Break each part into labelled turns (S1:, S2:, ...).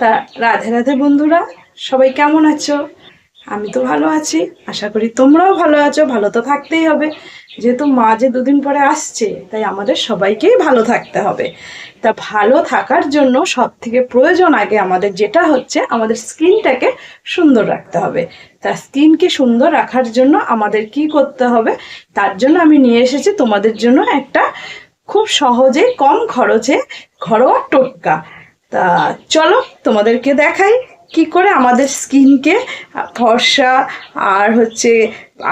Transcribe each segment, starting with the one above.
S1: তা রাধে রাধে বন্ধুরা, সবাই কেমন আছো? আমি তো ভালো আছি, আশা করি তোমরাও ভালো আছো, ভালো তো থাকতেই হবে। যেহেতু মা যে দুদিন পরে আসছে, তাই আমাদের সবাইকেই ভালো থাকতে হবে। তা ভালো থাকার জন্য সব থেকে প্রয়োজন আগে আমাদের যেটা হচ্ছে, আমাদের স্কিনটাকে সুন্দর রাখতে হবে। তা স্কিনকে সুন্দর রাখার জন্য আমাদের কি করতে হবে, তার জন্য আমি নিয়ে এসেছি তোমাদের জন্য একটা খুব সহজে কম খরচে ঘরোয়া টোটকা। তা চলো তোমাদেরকে দেখাই কি করে আমাদের স্কিনকে ফর্সা আর হচ্ছে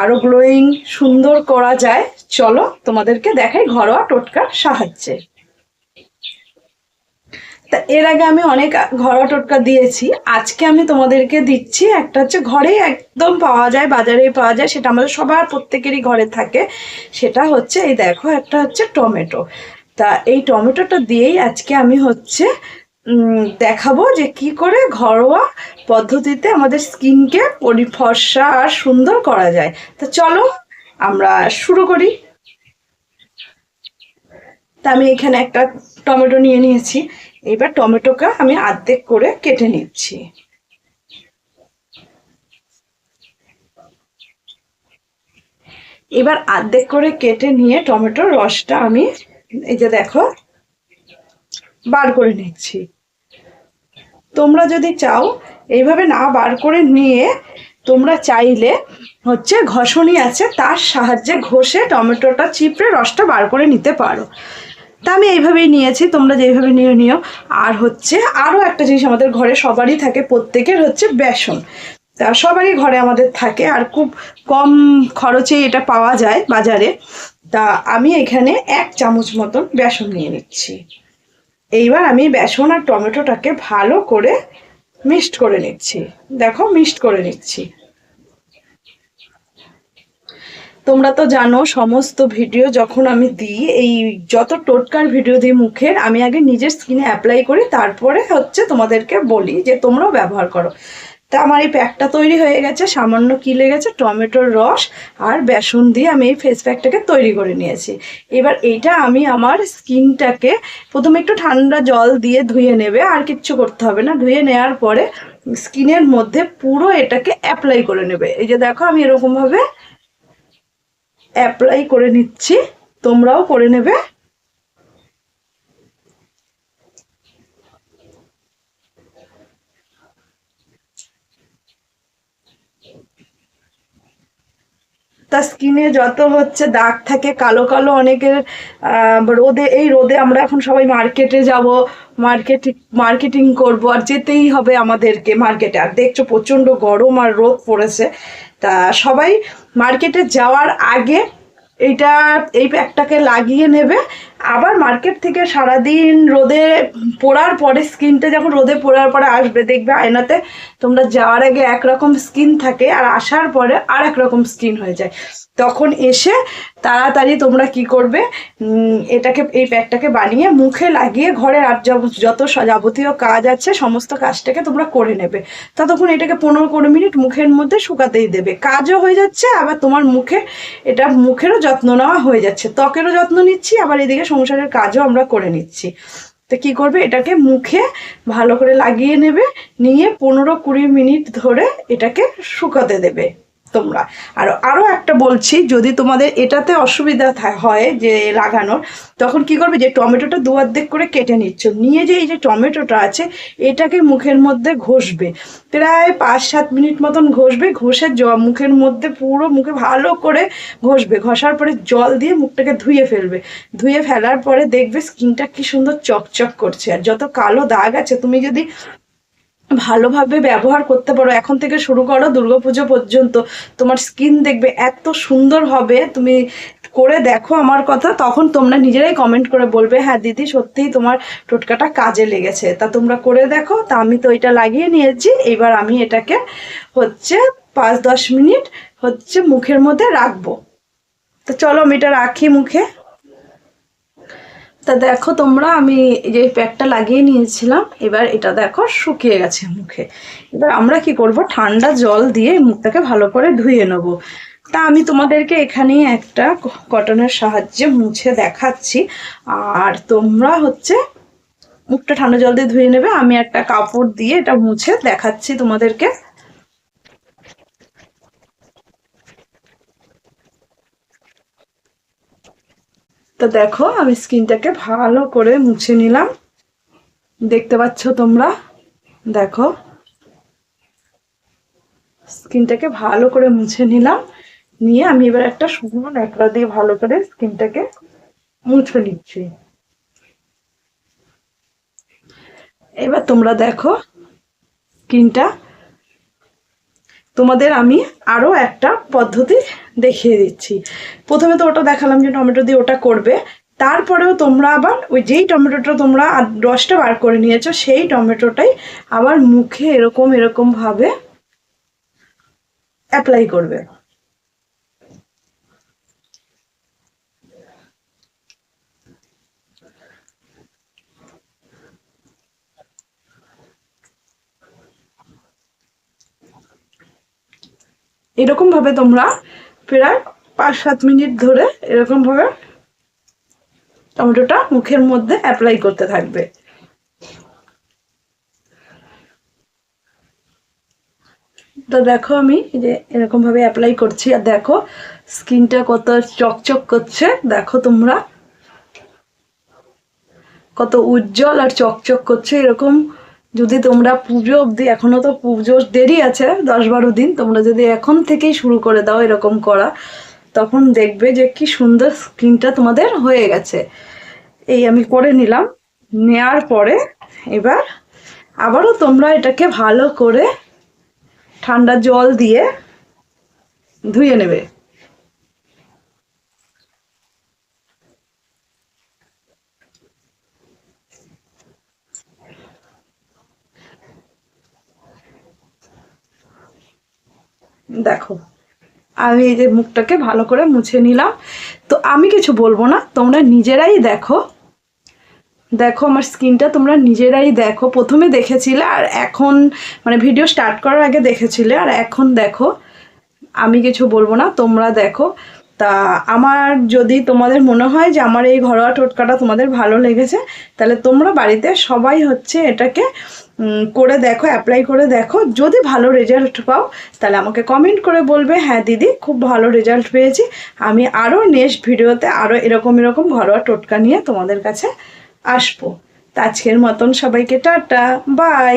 S1: আরও গ্লোয়িং সুন্দর করা যায়। চলো তোমাদেরকে দেখাই ঘরোয়া টোটকার সাহায্যে। তা এর আগে আমি অনেক ঘরোয়া টোটকা দিয়েছি। আজকে আমি তোমাদেরকে দিচ্ছি একটা হচ্ছে ঘরে একদম পাওয়া যায় বাজারেই পাওয়া যায়, সেটা আমাদের সবার প্রত্যেকেরই ঘরে থাকে। সেটা হচ্ছে এই দেখো, একটা হচ্ছে টমেটো। তা এই টমেটোটা দিয়েই আজকে আমি হচ্ছে দেখাবো যে কি করে ঘরোয়া পদ্ধতিতে আমাদের স্কিনকে পরিফর্সা আর সুন্দর করা যায়। তো চলো আমরা শুরু করি। তা আমি এখানে একটা টমেটো নিয়ে নিয়েছি। এবার টমেটোকে আমি আর্ধেক করে কেটে নিচ্ছি। এবার আর্ধেক করে কেটে নিয়ে টমেটোর রসটা আমি, এই যে দেখো বার করে নিচ্ছি। তোমরা যদি চাও, এইভাবে না বার করে নিয়ে তোমরা চাইলে হচ্ছে ঘষণি আছে, তার সাহায্যে ঘষে টমেটোটা, চিপড়ে, রসটা বার করে নিতে পারো। তা আমি এইভাবেই নিয়েছি, তোমরা যেইভাবে নিয়ে নিও। আর হচ্ছে আরও একটা জিনিস আমাদের ঘরে সবারই থাকে, প্রত্যেকের হচ্ছে বেসন। তা সবারই ঘরে আমাদের থাকে, আর খুব কম খরচে এটা পাওয়া যায় বাজারে। তা আমি এখানে এক চামচ মতন বেসন নিয়ে নিচ্ছি। এইবার আমি বেসন আর টমেটোটাকে ভালো করে মিক্সড করে নিচ্ছি। দেখো, মিক্সড করে নিচ্ছি। তোমরা তো জানো, সমস্ত ভিডিও যখন আমি দিই, এই যত টোটকার ভিডিও দিই মুখের, আমি আগে নিজের স্কিনে অ্যাপ্লাই করি, তারপরে হচ্ছে তোমাদেরকে বলি যে তোমরাও ব্যবহার করো। তা আমার এই প্যাকটা তৈরি হয়ে গেছে, সামান্য কি লেগেছে? টমেটোর রস আর বেসন দিয়ে আমি এই ফেস প্যাকটাকে তৈরি করে নিয়েছি। এবার এইটা আমি আমার স্কিনটাকে প্রথমে একটু ঠান্ডা জল দিয়ে ধুয়ে নেবে, আর কিচ্ছু করতে হবে না। ধুয়ে নেওয়ার পরে স্কিনের মধ্যে পুরো এটাকে অ্যাপ্লাই করে নেবে। এই যে দেখো, আমি এরকমভাবে অ্যাপ্লাই করে নিচ্ছি। তোমরাও করে নেবে। তা স্কিনে যত হচ্ছে দাগ থাকে, কালো কালো অনেকের রোদে, এই রোদে আমরা এখন সবাই মার্কেটে যাব, মার্কেট, মার্কেটিং করব আর যেতেই হবে আমাদেরকে মার্কেটে। আর দেখছ প্রচণ্ড গরম আর রোদ পড়েছে। তা সবাই মার্কেটে যাওয়ার আগে এইটা, এই প্যাকটাকে লাগিয়ে নেবে আবার মার্কেট থেকে সারাদিন রোদে পড়ার পরে স্কিনটা যখন রোদে পড়ার পরে আসবে, দেখবে আয়নাতে তোমরা যাওয়ার আগে একরকম স্কিন থাকে আর আসার পরে আর এক রকম স্কিন হয়ে যায়। তখন এসে তাড়াতাড়ি তোমরা কি করবে? এটাকে, এই প্যাকটাকে বানিয়ে মুখে লাগিয়ে ঘরের আর যত যাবতীয় কাজ আছে, সমস্ত কাজটাকে তোমরা করে নেবে। ততক্ষণ এটাকে পনেরো কুড়ি মিনিট মুখের মধ্যে শুকাতেই দেবে। কাজও হয়ে যাচ্ছে, আবার তোমার মুখে, এটা মুখেরও যত্ন নেওয়া হয়ে যাচ্ছে। ত্বকেরও যত্ন নিচ্ছি, আবার এদিকে সংসারের কাজও আমরা করে নিচ্ছি। তো কি করবে? এটাকে মুখে ভালো করে লাগিয়ে নেবে, নিয়ে পনেরো কুড়ি মিনিট ধরে এটাকে শুকাতে দেবে। তোমরা। আর আরও একটা বলছি, যদি তোমাদের এটাতে অসুবিধা হয় যে লাগানোর, তখন কি করবে যে টমেটোটা দু অর্ধেক করে কেটে নিচ্ছ। নিয়ে যে এই যে টমেটোটা আছে, এটাকে মুখের মধ্যে ঘষবে। প্রায় পাঁচ সাত মিনিট মতন ঘষবে, ঘষে জ, মুখের মধ্যে পুরো মুখে ভালো করে ঘষবে। ঘষার পরে জল দিয়ে মুখটাকে ধুয়ে ফেলবে। ধুয়ে ফেলার পরে দেখবে স্কিনটা কি সুন্দর চকচক করছে। আর যত কালো দাগ আছে, তুমি যদি ভালোভাবে ব্যবহার করতে পারো। এখন থেকে শুরু করো দুর্গাপুজো পর্যন্ত। তোমার স্কিন দেখবে এত সুন্দর হবে। তুমি করে দেখো আমার কথা, তখন তোমরা নিজেরাই কমেন্ট করে বলবে হ্যাঁ দিদি, সত্যিই তোমার টোটকাটা কাজে লেগেছে। তা তোমরা করে দেখো। তা আমি তো এটা লাগিয়ে নিয়েছি। এবার আমি এটাকে হচ্ছে পাঁচ দশ মিনিট হচ্ছে মুখের মধ্যে রাখব। তো চলো আমি এটা রাখি মুখে। তা দেখো তোমরা, আমি যে প্যাকটা লাগিয়ে নিয়েছিলাম, এবার এটা দেখো শুকিয়ে গেছে মুখে। এবার আমরা কি করব? ঠান্ডা জল দিয়ে মুখটাকে ভালো করে ধুয়ে নেব। তা আমি তোমাদেরকে এখানেই একটা কটনের সাহায্যে মুছে দেখাচ্ছি। আর তোমরা হচ্ছে মুখটা ঠান্ডা জল দিয়ে ধুয়ে নেবে, আমি একটা কাপড় দিয়ে এটা মুছে দেখাচ্ছি তোমাদেরকে। তো দেখো, আমি স্কিনটাকে ভালো করে মুছে নিলাম। দেখতে পাচ্ছ তোমরা? দেখো। স্কিনটাকে ভালো করে মুছে নিলাম। নিয়ে আমি এবার একটা শুকনো ন্যাকড়া দিয়ে ভালো করে স্কিনটাকে মুছে নিচ্ছি। এবার তোমরা দেখো স্কিনটা তোমাদের আমি আরও একটা পদ্ধতি দেখিয়ে দিচ্ছি। প্রথমে তো ওটা দেখালাম যে টমেটো দিয়ে ওটা করবে। তারপরেও তোমরা আবার ওই যেই টমেটোটা তোমরা রসটা বার করে নিয়েছো, সেই টমেটোটাই আবার মুখে এরকম এরকমভাবে অ্যাপ্লাই করবে। এরকম ভাবে তোমরা প্রায় পাঁচ সাত মিনিট ধরে এরকম ভাবে টমেটোটা মুখের মধ্যে অ্যাপ্লাই করতে থাকবে। তো দেখো আমি যে এরকম ভাবে অ্যাপ্লাই করছি আর দেখো স্কিনটা কত চকচক করছে। দেখো তোমরা। কত উজ্জ্বল আর চকচক করছে। এরকম যদি তোমরা পুজো অবধি এখনও তো পুজোর দেরি আছে, দশ বারো দিন, তোমরা যদি এখন থেকেই শুরু করে দাও এরকম করা, তখন দেখবে যে কি সুন্দর স্কিনটা তোমাদের হয়ে গেছে। এই আমি করে নিলাম, নেয়ার পরে এবার আবারও তোমরা এটাকে ভালো করে ঠান্ডা জল দিয়ে ধুয়ে নেবে। দেখো, আমি এই যে মুখটাকে ভালো করে মুছে নিলাম। তো আমি কিছু বলব না, তোমরা নিজেরাই দেখো। দেখো, আমার স্কিনটা তোমরা নিজেরাই দেখো। প্রথমে দেখেছিলে আর এখন মানে ভিডিও স্টার্ট করার আগে দেখেছিলে। আর এখন দেখো, আমি কিছু বলব না, তোমরা দেখো। তা আমার যদি তোমাদের মনে হয় যে আমার এই ঘরোয়া টোটকাটা তোমাদের ভালো লেগেছে, তাহলে তোমরা বাড়িতে সবাই হচ্ছে এটাকে করে দেখো অ্যাপ্লাই করে দেখো। যদি ভালো রেজাল্ট পাও, তাহলে আমাকে কমেন্ট করে বলবে হ্যাঁ দিদি, খুব ভালো রেজাল্ট পেয়েছি। আমি আরও নেক্সট ভিডিওতে আরও এরকম এরকম ঘরোয়া টোটকা নিয়ে তোমাদের কাছে আসব। তা আজকের মতন সবাইকে টাটা বাই